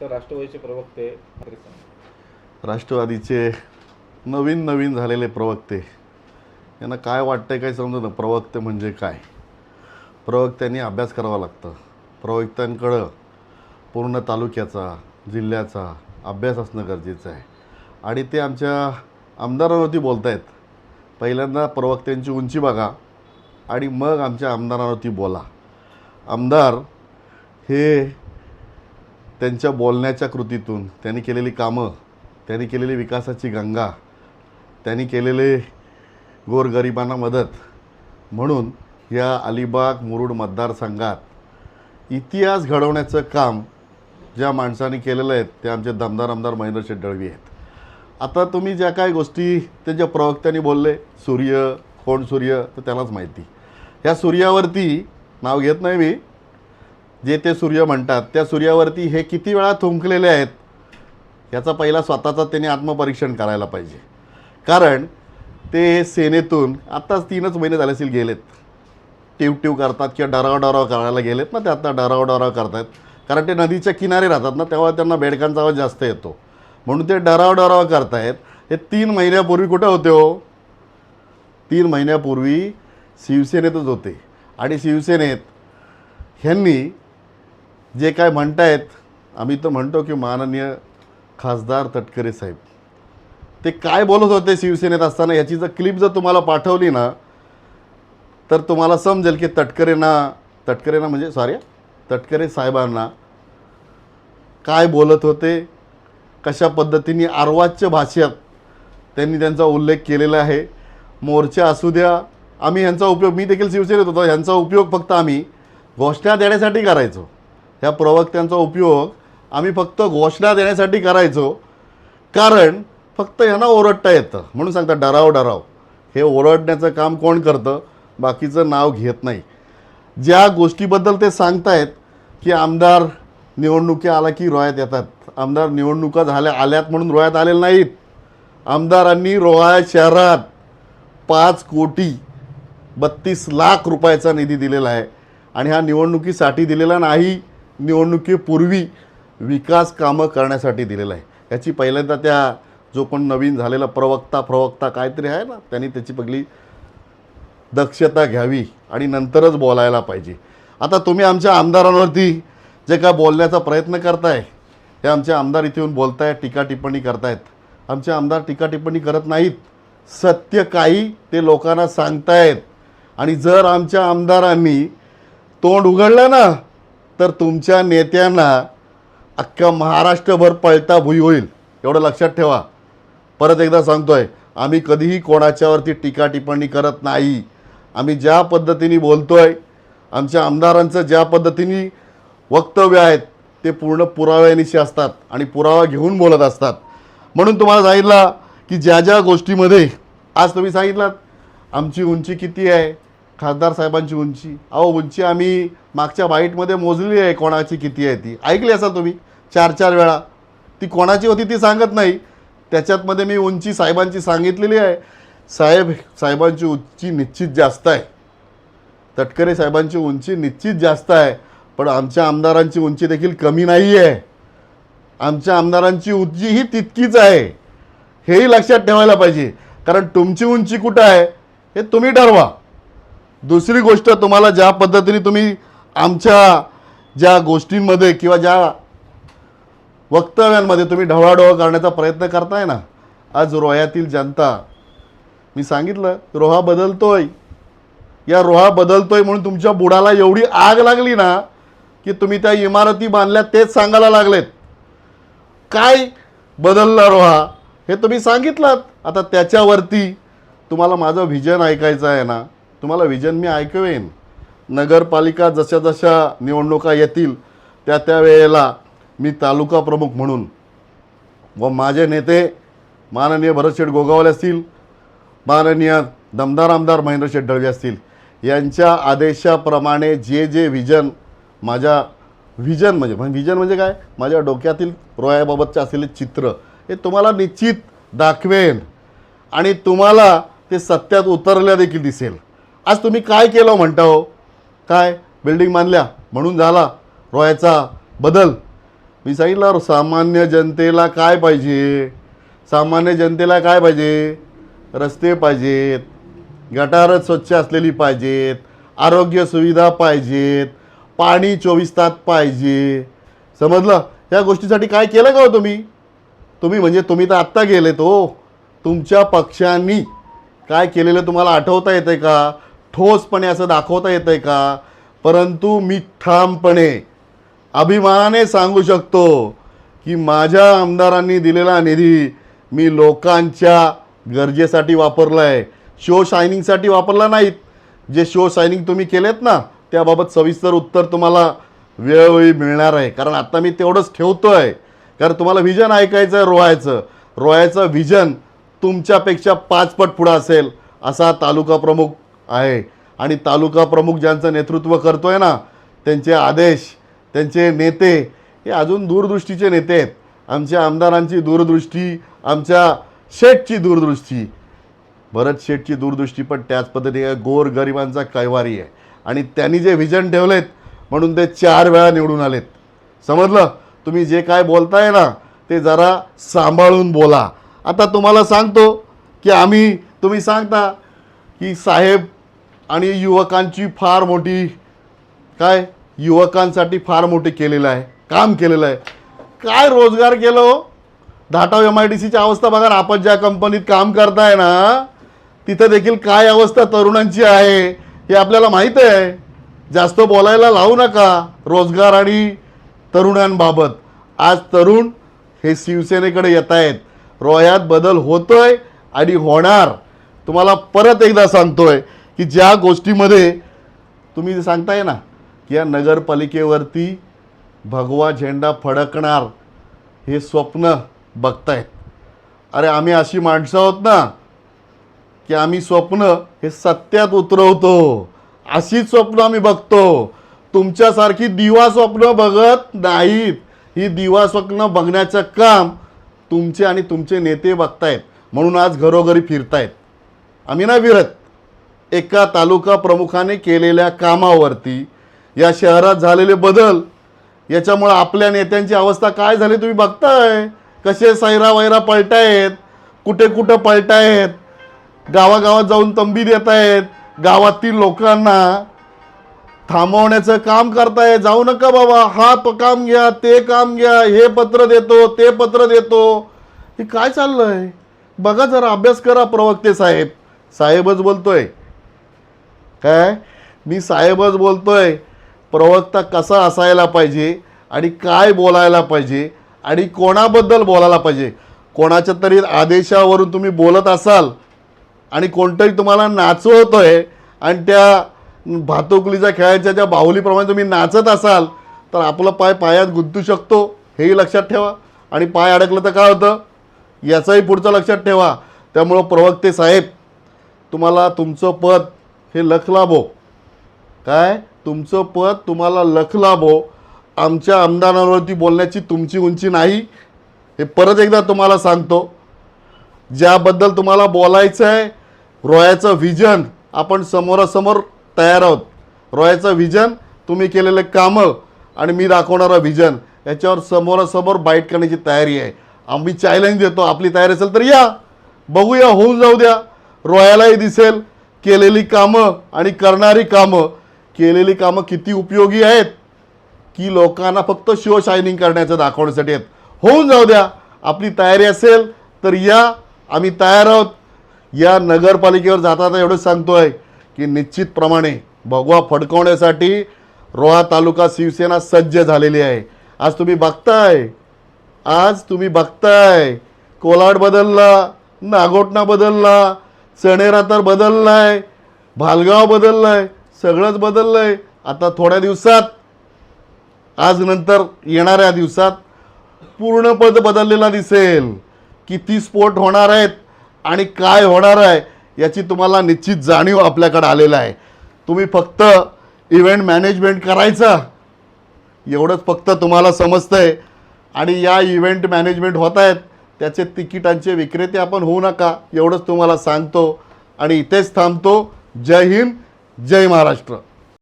Sir राष्ट्रवादीचे प्रवक्ते राष्ट्रवादीचे नवीन नवीन झालेले प्रवक्ते. यांना काय वाटतंय काय समजत नाही. प्रवक्ते म्हणजे काय? प्रवक्त्यांनी अभ्यास करावा लागतं. प्रवक्त्यांकडं पूर्ण तालुक्याचा जिल्ह्याचा अभ्यास असणं गरजेचं आहे. आणि ते आमच्या आमदारांवरती बोलत आहेत पहिल्यांदा प्रवक्त्यांची उंची बघा आणि मग आमच्या आमदारांवरती बोला. आमदार हे त्यांच्या बोलण्याच्या कृतीतून त्यांनी केलेली कामं त्यांनी केलेली विकासाची गंगा त्यांनी केलेले गोरगरिबांना मदत. म्हणून या अलिबाग मुरुड मतदारसंघात इतिहास घडवण्याचं काम ज्या माणसांनी केलेलं आहे ते आमचे दमदार आमदार महेंद्र शेठ दळवी आहेत. आता तुम्ही ज्या काही गोष्टी त्यांच्या प्रवक्त्यांनी बोलले सूर्य कोण सूर्य तर त्यालाच माहिती. ह्या सूर्यावरती नाव घेत नाही मी जे ते सूर्य म्हणतात त्या सूर्यावरती हे किती वेळा थुंकलेले आहेत याचा पहिला स्वतःचा त्यांनी आत्मपरीक्षण करायला पाहिजे. कारण ते सेनेतून आत्ताच तीनच महिने झाले असतील गेलेत. टिव टिव करतात किंवा डराव डराव करायला गेलेत ना ते आता डराव डराव करतात. कारण ते नदीच्या किनारे राहतात ना तेव्हा त्यांना बेडकांचा आवाज जास्त येतो. म्हणून ते डराव डराव करतायत. हे तीन महिन्यापूर्वी कुठं होते हो? तीन महिन्यापूर्वी शिवसेनेतच होते. आणि शिवसेनेत ह्यांनी जे काय म्हणतायत आम्ही तर म्हणतो की माननीय खासदार तटकरे साहेब ते काय बोलत होते शिवसेनेत असताना याची जर क्लिप जर तुम्हाला पाठवली ना तर तुम्हाला समजेल की तटकरेंना तटकरेंना म्हणजे सॉरी तटकरे साहेबांना काय बोलत होते कशा पद्धतीने आर्वाच्य भाषेत त्यांनी त्यांचा उल्लेख केलेला आहे मोर्चा असू द्या आम्ही ह्यांचा उपयोग मी देखील शिवसेनेत होतो ह्यांचा उपयोग फक्त आम्ही घोषणा देण्यासाठी करायचो. ह्या प्रवक्त्यांचा उपयोग आम्ही फक्त घोषणा देण्यासाठी करायचो. कारण फक्त यांना ओरडता येतं. म्हणून सांगतात डराव डराव. हे ओरडण्याचं काम कोण करतं? बाकीचं नाव घेत नाही. ज्या गोष्टीबद्दल ते सांगतायत की आमदार निवडणुकी आला की रोयात येतात. आमदार निवडणुका झाल्या आल्यात म्हणून रोयात आलेले नाहीत. आमदारांनी रोहा शहरात पाच कोटी बत्तीस लाख रुपयाचा निधी दिलेला आहे. आणि हा निवडणुकीसाठी दिलेला नाही. निवडणुकीपूर्वी विकास कामं करण्यासाठी दिलेलं आहे. याची पहिल्यांदा त्या जो कोण नवीन झालेला प्रवक्ता प्रवक्ता काहीतरी आहे ना त्यांनी त्याची पहिली दक्षता घ्यावी आणि नंतरच बोलायला पाहिजे. आता तुम्ही आमच्या आमदारांवरती जे काय बोलण्याचा प्रयत्न करताय ते आमचे आमदार इथे येऊन बोलतायत टीका टिप्पणी करतायत. आमचे आमदार टीका टिप्पणी करत नाहीत. सत्य काही ते लोकांना सांगतायत. आणि जर आमच्या आमदारांनी तोंड उघडलं ना तर तुमच्या नेत्यांना अख्ख्या महाराष्ट्रभर पळता भुई होईल एवढं लक्षात ठेवा. परत एकदा सांगतो आहे आम्ही कधीही कोणाच्यावरती टीका टिप्पणी करत नाही. आम्ही ज्या पद्धतीने बोलतो आहे आमच्या आमदारांचं ज्या पद्धतीने वक्तव्य आहेत ते पूर्ण पुराव्यानिशी असतात आणि पुरावा घेऊन बोलत असतात. म्हणून तुम्हाला सांगितलं की ज्या ज्या गोष्टीमध्ये आज तुम्ही सांगितलात आमची उंची किती आहे खासदार साहेबांची उंची. अहो उंची आम्ही मागच्या बाईटमध्ये मोजली आहे कोणाची किती आहे ती. ऐकली असाल तुम्ही? चार चार वेळा. ती कोणाची होती ती सांगत नाही. त्याच्यातमध्ये मी उंची साहेबांची सांगितलेली आहे. साहेब साहेबांची उंची निश्चित जास्त आहे. तटकरे साहेबांची उंची निश्चित जास्त आहे. पण आमच्या आमदारांची उंची देखील कमी नाही आहे आमच्या आमदारांची उंची ही तितकीच आहे. हेही लक्षात ठेवायला पाहिजे. कारण तुमची उंची कुठं आहे हे तुम्ही ठरवा. दुसरी गोष्ट तुम्हाला ज्या पद्धतीने तुम्ही आमच्या ज्या गोष्टींमध्ये किंवा ज्या वक्तव्यांमध्ये तुम्ही ढवळाढवळ करण्याचा प्रयत्न करताय ना आज रोह्यातील जनता मी सांगितलं रोहा बदलतोय. या रोहा बदलतोय म्हणून तुमच्या बुडाला एवढी आग लागली ना की तुम्ही त्या इमारती बांधल्या तेच सांगायला लागलेत. काय बदलला रोहा? हे तुम्ही सांगितलं आता त्याच्यावरती तुम्हाला माझं व्हिजन ऐकायचं आहे ना तुम्हाला विजन मी ऐकवेन. नगरपालिका जशा जशा निवडणुका येतील त्या त्या वेळेला मी तालुका प्रमुख म्हणून व माझे नेते माननीय भरतशेठ गोगावले असतील माननीय दमदार आमदार महेंद्र शेठ दळवे असतील यांच्या आदेशाप्रमाणे जे जे व्हिजन माझ्या व्हिजन म्हणजे, म्हणजे व्हिजन म्हणजे काय? माझ्या डोक्यातील रोयाबाबतचे असलेले चित्र हे तुम्हाला निश्चित दाखवेन. आणि तुम्हाला ते सत्यात उतरल्या देखील दिसेल. आज तुम्ही काय केलं म्हणता हो? काय? बिल्डिंग बांधल्या म्हणून झाला रोयाचा बदल. मी सांगितलं सामान्य जनतेला काय पाहिजे? सामान्य जनतेला काय पाहिजे? रस्ते पाहिजेत गटारच स्वच्छ असलेली पाहिजेत आरोग्य सुविधा पाहिजेत पाणी चोवीस तास पाहिजे. समजलं? या गोष्टीसाठी काय केलं का हो तुम्ही? तुम्ही म्हणजे तुम्ही तर आत्ता गेलेत हो. तुमच्या पक्षांनी काय केलेलं तुम्हाला आठवता येतं आहे का? ठोसपणे असं दाखवता येतं आहे का? परंतु मी ठामपणे अभिमानाने सांगू शकतो की माझ्या आमदारांनी दिलेला निधी मी लोकांच्या गरजेसाठी वापरला आहे शो शायनिंगसाठी वापरला नाहीत. जे शो शायनिंग तुम्ही केलेत ना त्याबाबत सविस्तर उत्तर तुम्हाला वेळोवेळी मिळणार आहे. कारण आता मी तेवढंच ठेवतो आहे कारण तुम्हाला व्हिजन ऐकायचं आहे रोहायचं. रोहायचं व्हिजन तुमच्यापेक्षा पाचपट पुढं असेल असा तालुका प्रमुख आहे. आणि तालुका प्रमुख ज्यांचं नेतृत्व करतो आहे ना त्यांचे आदेश त्यांचे नेते हे अजून दूरदृष्टीचे नेते आहेत. आमच्या आमदारांची दूरदृष्टी आमच्या शेठची दूरदृष्टी. भरत शेठची दूरदृष्टी पण त्याच पद्धतीने गोर गरिबांचा कैवारी आहे. आणि त्यांनी जे व्हिजन ठेवलेत म्हणून ते चार वेळा निवडून आलेत. समजलं? तुम्ही जे काय बोलताय ना ते जरा सांभाळून बोला. आता तुम्हाला सांगतो की आम्ही तुम्ही सांगता की साहेब आणि युवकांची फार मोठी काय? युवकांसाठी फार मोठी केलेलं आहे काम केलेलं आहे. काय रोजगार केलो हो? धाटाव एम आय डी सीची अवस्था बघा आपण ज्या कंपनीत काम करताय ना तिथं देखील काय अवस्था तरुणांची आहे हे आपल्याला माहीत आहे. जास्त बोलायला लावू नका रोजगार आणि तरुणांबाबत. आज तरुण हे शिवसेनेकडे येत आहेत. रोह्यात बदल होतोय आणि होणार. तुम्हाला परत एकदा सांगतोय की ज्या गोष्टीमध्ये तुम्ही सांगताय ना की या नगरपालिकेवरती भगवा झेंडा फडकणार हे स्वप्न बघतायत. अरे आम्ही अशी माणसं आहोत ना की आम्ही स्वप्न हे सत्यात उतरवतो. अशीच स्वप्न आम्ही बघतो. तुमच्यासारखी दिवा स्वप्न बघत नाहीत. ही दिवा स्वप्न बघण्याचं काम तुमचे आणि तुमचे नेते बघतायत. म्हणून आज घरोघरी फिरतायत. आम्ही नाही फिरत. एका तालुका प्रमुखाने केलेल्या कामावरती या शहरात झालेले बदल याच्यामुळं आपल्या नेत्यांची अवस्था काय झाली तुम्ही बघताय? कसे सैरा वैरा पळतायत कुठे कुठं पळतायत गावागावात जाऊन तंबी देत आहेत गावातील लोकांना थांबवण्याचं काम करताय? जाऊ नका बाबा हा प- काम घ्या ते काम घ्या हे पत्र देतो ते पत्र देतो. हे काय चाललंय? बघा जरा अभ्यास करा प्रवक्ते साहेब. साहेबच बोलतोय. काय? मी साहेबच बोलतोय. प्रवक्ता कसा असायला पाहिजे आणि काय बोलायला पाहिजे आणि कोणाबद्दल बोलायला पाहिजे? कोणाच्या तरी आदेशावरून तुम्ही बोलत असाल आणि कोणतंही तुम्हाला नाचवतोय आणि त्या भातुकलीच्या खेळाच्या ज्या बाहुलीप्रमाणे तुम्ही नाचत असाल तर आपलं पाय पायात गुंतू शकतो हेही लक्षात ठेवा. आणि पाय अडकलं तर काय होतं? याचंही पुढचं लक्षात ठेवा. त्यामुळं प्रवक्ते साहेब तुम्हाला तुमचं पद हे लख लाभो. काय? तुमचं पद तुम्हाला लख लाभो. आमच्या आमदारांवरती बोलण्याची तुमची उंची नाही. हे परत एकदा तुम्हाला सांगतो. ज्याबद्दल तुम्हाला बोलायचं आहे रोयाचं व्हिजन आपण समोरासमोर तयार आहोत. रोयाचं व्हिजन तुम्ही केलेले कामं आणि मी दाखवणारा व्हिजन याच्यावर समोरासमोर बाईट करण्याची तयारी आहे. आम्ही चॅलेंज देतो. आपली तयारी असेल तर या. बघूया होऊन जाऊ द्या. रोयालाही दिसेल. केलेली कामं आणि करणारी कामं केलेली कामं किती उपयोगी आहेत की लोकांना फक्त शो शायनिंग करण्याचं दाखवण्यासाठी आहेत. होऊन जाऊ द्या आपली तयारी असेल तर या आम्ही तयार आहोत. या नगरपालिकेवर जाता एवढंच आहे की निश्चितप्रमाणे भगवा फडकवण्यासाठी रोहा तालुका शिवसेना सज्ज झालेली आहे. आज तुम्ही बघताय आज तुम्ही बघताय कोलाड बदलला नागोटणा बदलला चणेरा तर बदललाय भालगाव बदललं आहे सगळंच बदललं आहे आता थोड्या दिवसात आज नंतर येणाऱ्या दिवसात पूर्णपद बदललेला दिसेल. किती स्फोट होणार आहेत आणि काय होणार आहे याची तुम्हाला निश्चित जाणीव आपल्याकडे आलेलं आहे. तुम्ही फक्त इव्हेंट मॅनेजमेंट करायचा. एवढंच फक्त तुम्हाला समजतंय. आणि या इव्हेंट मॅनेजमेंट होत आहेत. त्याचे तिकिटांचे विक्रेते आपण होऊ नका एवढंच तुम्हाला सांगतो. आणि इथेच थांबतो. जय हिंद जय महाराष्ट्र.